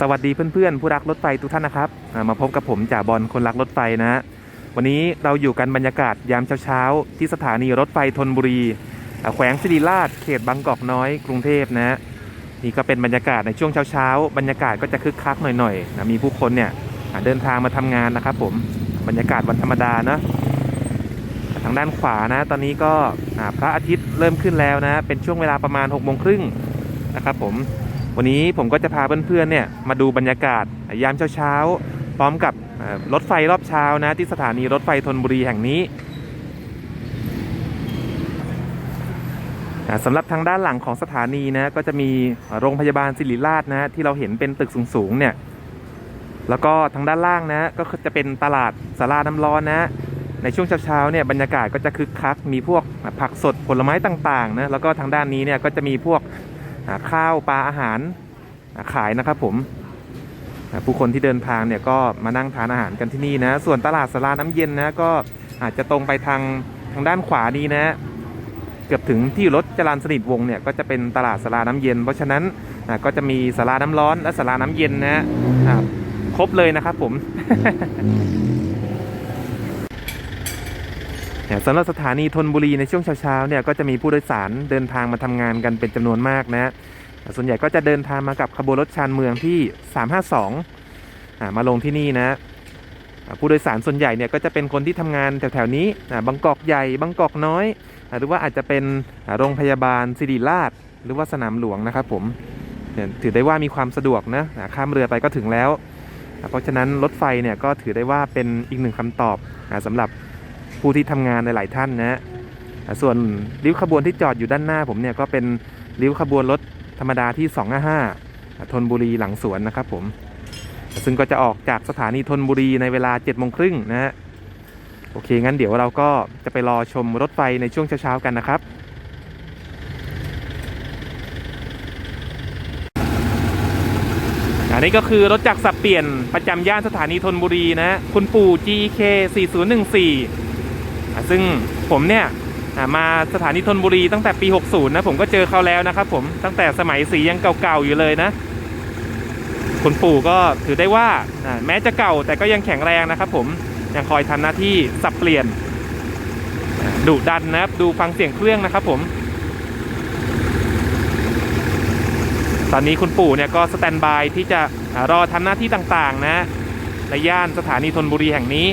สวัสดีเพื่อนๆ ผู้รักรถไฟทุกท่านนะครับ มาพบกับผมจ่าบอลคนรักรถไฟนะฮะวันนี้เราอยู่กันบรรยากาศยามเช้าๆ ที่สถานีรถไฟธนบุรีแขวงสิริราชเขตบางกอกน้อยกรุงเทพนะฮะนี่ก็เป็นบรรยากาศในช่วงเช้าๆ บรรยากาศก็จะคึกคักหน่อยๆนะมีผู้คนเนี่ยเดินทางมาทำงานนะครับผมบรรยากาศวันธรรมดานะทางด้านขวานะ ตอนนี้ก็พระอาทิตย์เริ่มขึ้นแล้วนะ เป็นช่วงเวลาประมาณ6กโมงครึ่งนะครับผม วันนี้ผมก็จะพาเพื่อนๆเนี่ยมาดูบรรยากาศยามเช้าๆ พร้อมกับรถไฟรอบเช้านะที่สถานีรถไฟธนบุรีแห่งนี้สำหรับทางด้านหลังของสถานีนะก็จะมีโรงพยาบาลศิริราชนะที่เราเห็นเป็นตึกสูงๆเนี่ยแล้วก็ทางด้านล่างนะก็จะเป็นตลาดสาราน้ำร้อนนะ ในช่วงเช้าๆเนี่ยบรรยากาศก็จะคึกคักมีพวกผักสดผลไม้ต่างๆนะแล้วก็ทางด้านนี้เนี่ยก็จะมีพวก ข้าวปลาอาหารขายนะครับผมผู้คนที่เดินทางเนี่ยก็มานั่งทานอาหารกันที่นี่นะ ส่วนตลาดสลาน้ำเย็นนะก็อาจจะตรงไปทางทางด้านขวานี้นะ เกือบถึงที่รถจรันสนิทวงเนี่ยก็จะเป็นตลาดสลาน้ำเย็น เพราะฉะนั้นก็จะมีสลาน้ำร้อนและสลาน้ำเย็นนะครบเลยนะครับผม สำหรับสถานีธนบุรีในช่วงเช้าๆเนี่ยก็จะมีผู้โดยสารเดินทางมาทำงานกันเป็นจำนวนมากนะส่วนใหญ่ก็จะเดินทางมากับขบวนรถชานเมืองที่ 352 มาลงที่นี่นะผู้โดยสารส่วนใหญ่เนี่ยก็จะเป็นคนที่ทำงานแถวๆนี้บางกอกใหญ่บางกอกน้อย หรือว่าอาจจะเป็นโรงพยาบาลสิริราช หรือว่าสนามหลวงนะครับผมถือได้ว่ามีความสะดวกนะข้ามเรือไปก็ถึงแล้ว เพราะฉะนั้นรถไฟเนี่ยก็ถือได้ว่าเป็นอีกหนึ่งคำตอบสำหรับ ผู้ที่ทำงานในหลายท่านนะส่วนริ้วขบวนที่จอดอยู่ด้านหน้าผมเนี่ยก็เป็นริ้วขบวนรถธรรมดาที่ 255ธนบุรีหลังสวนนะครับผม ซึ่งก็จะออกจากสถานีธนบุรีในเวลา7จ็ดโมงครึ่งนะฮะโอเค งั้นเดี๋ยวเราก็จะไปรอชมรถไฟในช่วงเช้าๆกันนะครับ อันนี้ก็คือรถจักรสับเปลี่ยนประจำย่านสถานีธนบุรีนะ คุณปู่ GK 4014อะ ซึ่งผมเนี่ยมาสถานีธนบุรีตั้งแต่ปี 60 นะ ผมก็เจอเขาแล้วนะครับผมตั้งแต่สมัยสียังเก่าๆอยู่เลยนะคุณปู่ก็ถือได้ว่าแม้จะเก่าแต่ก็ยังแข็งแรงนะครับผมยังคอยทำหน้าที่สับเปลี่ยนดุดันนะครับดูฟังเสียงเครื่องนะครับผม ตอนนี้คุณปู่เนี่ยก็สแตนบายที่จะรอทำหน้าที่ต่างๆนะในย่านสถานีธนบุรีแห่งนี้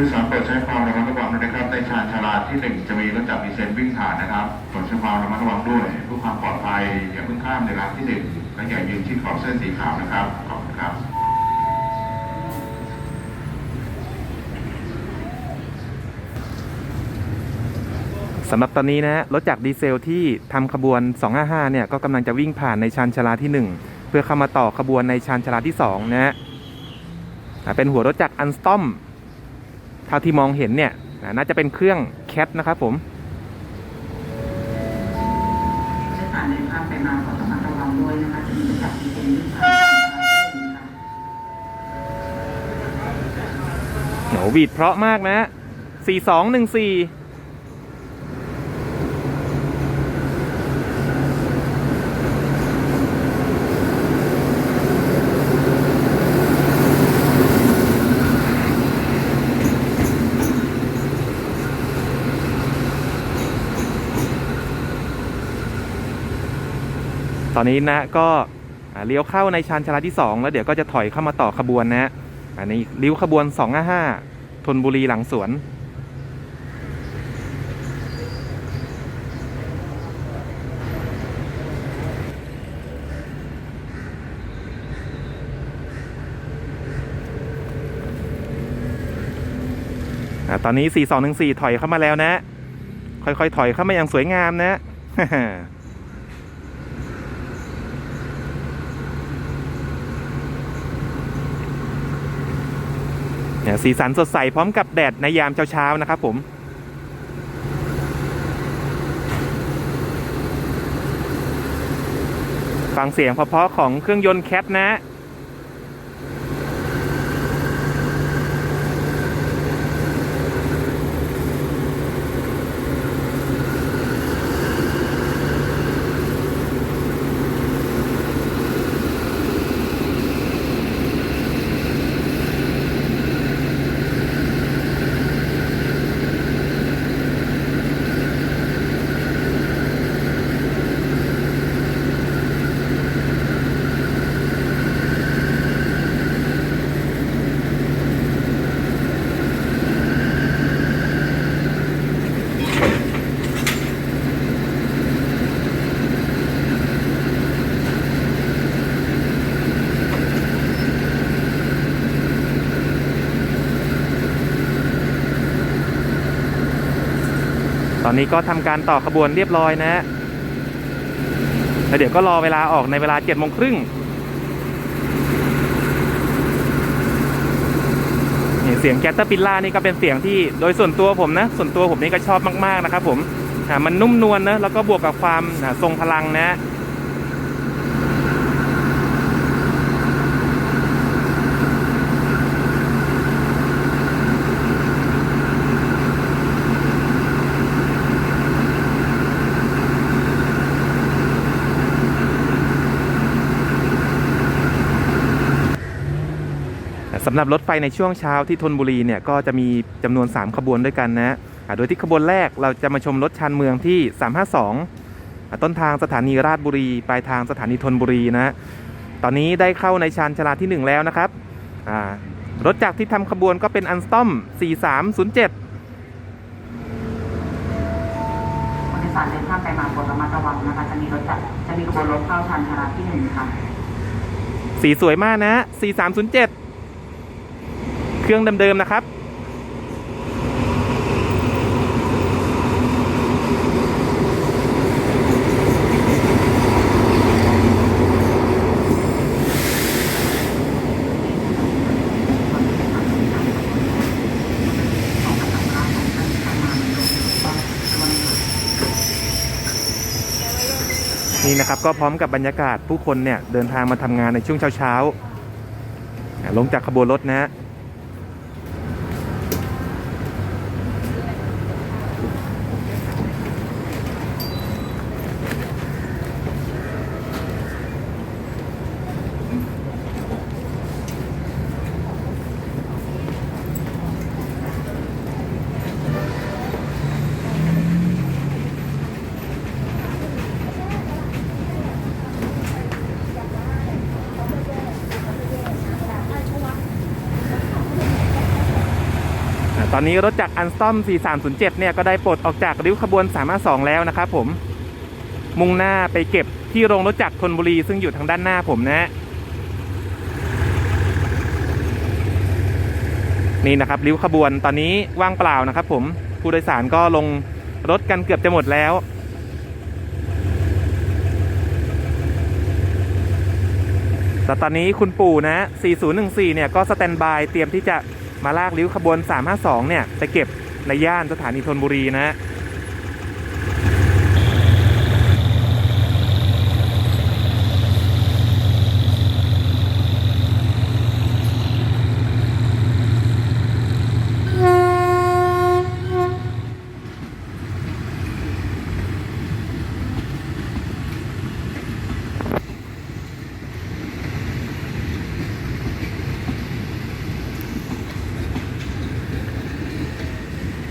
ผู้โดยสารโปรดใช้ความระมัดระวังด้วยนะครับ ในชานชาลาที่หนึ่งจะมีรถจักรดี เซลวิ่งผ่านนะครับโปรดใช้ความระมัดระวังด้วยเพื่อความปลอดภัยอย่าเพิ่งข้ามในรางที่หนึ่งและอย่ายืนชิดขอบเส้นสีขาวนะครับ ขอบคุณครับสำหรับตอนนี้นะฮะรถจักรดีเซลที่ทำขบวน 255 เนี่ยก็กำลังจะวิ่งผ่านในชานชลาที่ 1 เพื่อเข้ามาต่อขบวนในชานชลาที่ 2 นะฮะเป็นหัวรถจักรอันสตอมเท่าที่มองเห็นเนี่ยน่าจะเป็นเครื่องแคทนะครับผม วีดเพราะมากนะ4214ตอนนี้นะก็เลี้ยวเข้าในชานชาลาที่ 2 แล้วเดี๋ยวก็จะถอยเข้ามาต่อขบวนนะฮะอันนี้ริ้วขบวน 255 นบุรีหลังสวนอ่าตอนนี้ 4214 ถอยเข้ามาแล้วนะ ค่อยๆ ถอยเข้ามาอย่างสวยงามนะ เนี่ย สีสันสดใสพร้อมกับแดดในยามเช้าๆนะครับผมฟังเสียงเพาะๆของเครื่องยนต์แคทนะ อนนี้ก็ทำการต่อขบวนเรียบร้อยนะแล้วเดี๋ยวก็รอเวลาออกในเวลาเจ็ดโมงครึ่งเสียงแกตเตอร์ปิลล่านี่ก็เป็นเสียงที่โดยส่วนตัวผมนะ ส่วนตัวผมนี่ก็ชอบมากๆนะครับผมมันนุ่มนวลนะแล้วก็บวกกับความทรงพลังนะ สำหรับรถไฟในช่วงเช้าที่ธนบุรีเนี่ยก็จะมีจำนวน 3 ขบวนด้วยกันนะอ่าโดยที่ขบวนแรกเราจะมาชมรถชานเมืองที่ 352อ่าต้นทางสถานีราชบุรี ปลายทางสถานีธนบุรีนะตอนนี้ได้เข้าในชานชาลาที่ 1 แล้วนะครับอ่ารถจากที่ทำขบวนก็เป็นอันสตอม 4307ผู้โดยสารเดินข้ามไปมาโปรดระมัดระวังนะคะ จะมีรถจักรจะมีขบวนรถเข้าชานชาลาที่หนึ่งค่ะ สีสวยมากนะ 4307 เครื่องเดิมๆนะครับ นี่นะครับก็พร้อมกับบรรยากาศผู้คนเนี่ยเดินทางมาทำงานในช่วงเช้าๆอ่าลงจากขบวนรถนะฮะ อ่าตอนนี้รถจากอันสตอม 4307 เนี่ยก็ได้ปลดออกจากริ้วขบวน 352 แล้วนะครับผม มุ่งหน้าไปเก็บที่โรงรถจักรธนบุรีซึ่งอยู่ทางด้านหน้าผมนะ นี่นะครับริ้วขบวนตอนนี้ว่างเปล่านะครับผม ผู้โดยสารก็ลงรถกันเกือบจะหมดแล้วแต่ตอนนี้คุณปู่นะ 4014 เนี่ยก็สแตนบายเตรียมที่จะ มาลากริ้วขบวน 352 เนี่ยไปเก็บในย่านสถานีธนบุรีนะ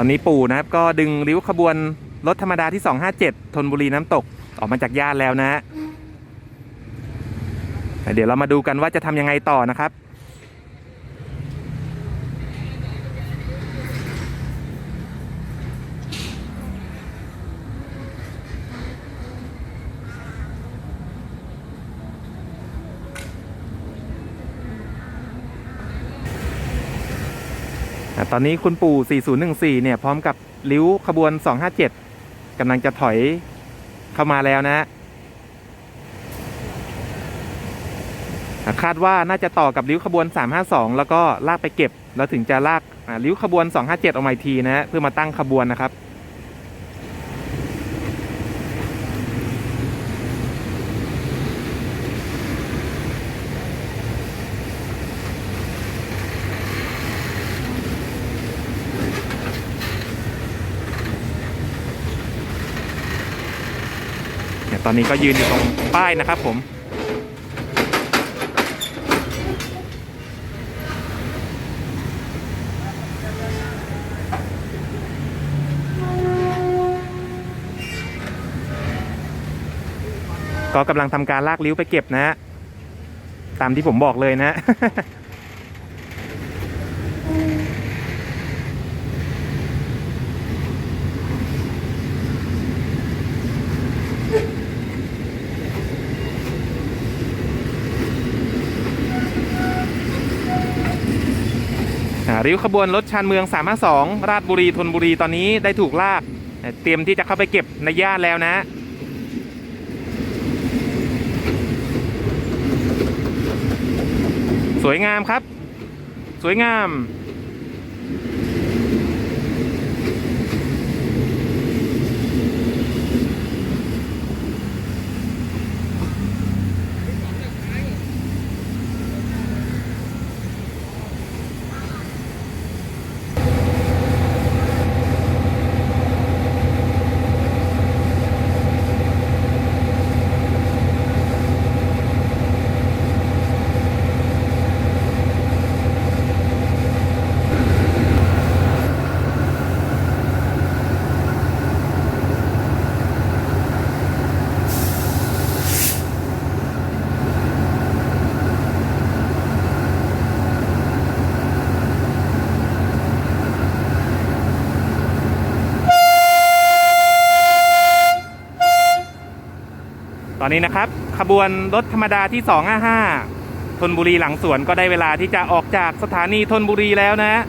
อนนี้ปู่นะครับก็ดึงริ้วขบวนรถธรรมดาที่ 257 ทนบุรีน้ำตกออกมาจากย่านแล้วนะ เดี๋ยวเรามาดูกันว่าจะทำยังไงต่อนะครับ ตอนนี้คุณปู่ 4014 เนี่ย พร้อมกับริ้วขบวน 257กำลังจะถอยเข้ามาแล้วนะฮะคาดว่าน่าจะต่อกับริ้วขบวน 352 แล้วก็ลากไปเก็บ แล้วถึงจะลากริ้วขบวน 257 ออกมาทีนะฮะเพื่อมาตั้งขบวนนะครับ อนนี้ก็ยืนอยู่ตรงป้ายนะครับผมก็กำลังทำการลากลิ้วไปเก็บนะฮะตามที่ผมบอกเลยนะ ริ้วขบวนรถชานเมือง 352 ราชบุรีธนบุรีตอนนี้ได้ถูกลากเตรียมที่จะเข้าไปเก็บในย่านแล้วนะสวยงามครับ สวยงาม นนี้นะครับ ขบวนรถธรรมดาที่ 255ทนบุรีหลังสวนก็ได้เวลาที่จะออกจากสถานีทนบุรีแล้วนะ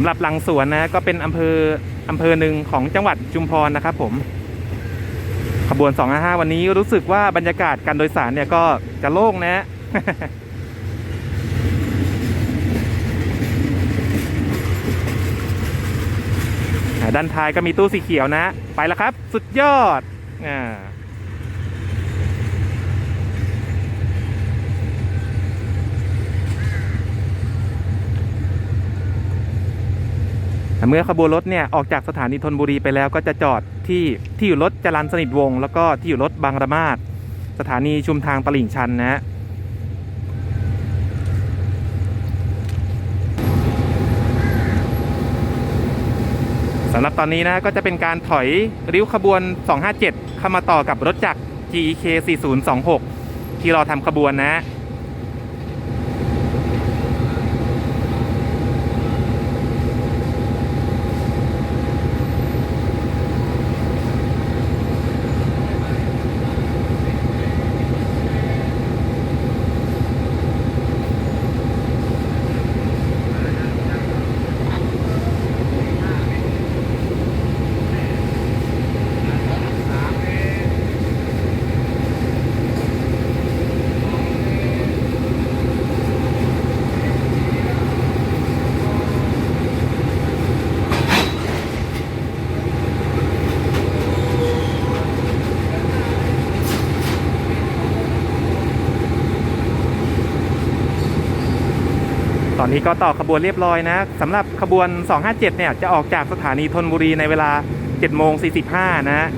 ำหรับหลังสวนนะก็เป็นอำเภออำเภอหนึ่งของจังหวัดชุมพรนะครับ ผมขบวน 255 วันนี้รู้สึกว่าบรรยากาศการโดยสารเนี่ยก็จะโล่งนะ ด้านท้ายก็มีตู้สีเขียวนะ ไปแล้วครับ สุดยอดอ่า เมื่อขบวนรถเนี่ยออกจากสถานีธนบุรีไปแล้วก็จะจอดที่ที่อยู่รถจรันสนิทวง แล้วก็ที่อยู่รถบางระมาดสถานีชุมทางตลิ่งชันนะฮะสำหรับตอนนี้นะก็จะเป็นการถอยริ้วขบวน 257 เข้ามาต่อกับรถจักร GEK 4026 ที่รอทำขบวนนะ นี้ก็ต่อขบวนเรียบร้อยนะสำหรับขบวน 257 เนี่ย จะออกจากสถานีธนบุรีในเวลา 7 โมง 45 นะ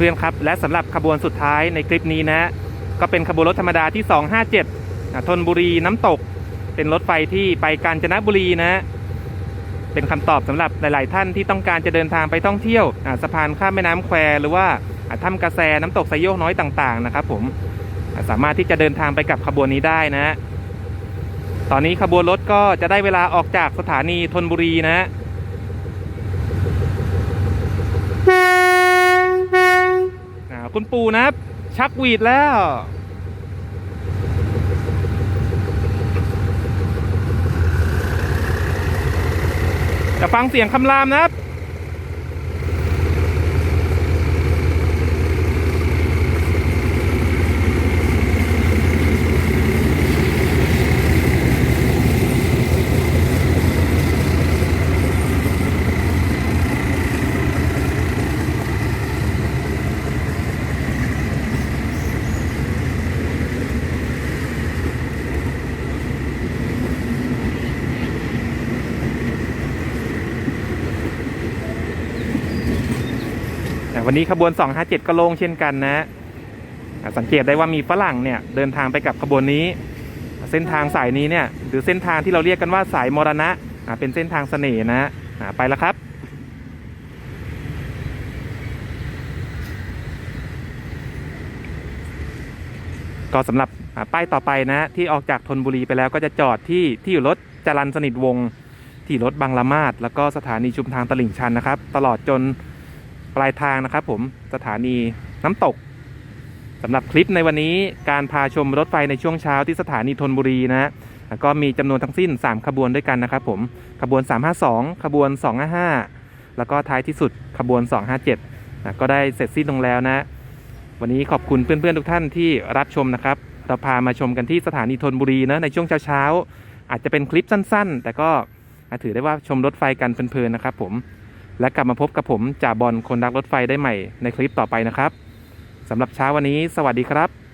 พื่อนๆครับ และสำหรับขบวนสุดท้ายในคลิปนี้นะก็เป็นขบวนรถธรรมดาที่ 257อะธนบุรีน้ำตก เป็นรถไฟที่ไปกาญจนบุรีนะเป็นคำตอบสำหรับหลาย ๆ ท่านที่ต้องการจะเดินทางไปท่องเที่ยวสะพานข้ามแม่น้ำแควหรือว่าถ้ำกระแสน้ำตกไซโยกน้อยต่าง ๆ นะครับผมสามารถที่จะเดินทางไปกับขบวนนี้ได้นะ ตอนนี้ขบวนรถก็จะได้เวลาออกจากสถานีธนบุรีนะ อ่า คุณปู่นะชักวีดแล้ว จะฟังเสียงคำรามนะครับ วันนี้ขบวน 257 ก็โล่งเช่นกันนะ สังเกตได้ว่ามีฝรั่งเนี่ยเดินทางไปกับขบวนนี้ เส้นทางสายนี้เนี่ยหรือเส้นทางที่เราเรียกกันว่าสายมรณะเป็นเส้นทางเสน่ห์นะอะไปแล้วครับก็สำหรับป้ายต่อไปนะ ที่ออกจากธนบุรีไปแล้วก็จะจอดที่ที่อยู่รถจรันสนิทวง ที่รถบางละมาดแล้วก็สถานีชุมทางตลิ่งชันนะครับ ตลอดจน ปลายทางนะครับผมสถานีน้ำตกสำหรับคลิปในวันนี้การพาชมรถไฟในช่วงเช้าที่สถานีธนบุรีนะฮะแล้วก็มีจำนวนทั้งสิ้น 3 ขบวนด้วยกันนะครับผมขบวน 352 ขบวน 255 แล้วก็ท้ายที่สุดขบวน 257นะก็ได้เสร็จสิ้นลงแล้วนะ วันนี้ขอบคุณเพื่อนๆทุกท่านที่รับชมนะครับ เราพามาชมกันที่สถานีธนบุรีนะในช่วงเช้าๆอาจจะเป็นคลิปสั้น ๆ แต่ก็ถือได้ว่าชมรถไฟกันเพลินๆนะครับผม และกลับมาพบกับผมจ่าบอลคนรักรถไฟได้ใหม่ในคลิปต่อไปนะครับสำหรับเช้าวันนี้ สวัสดีครับ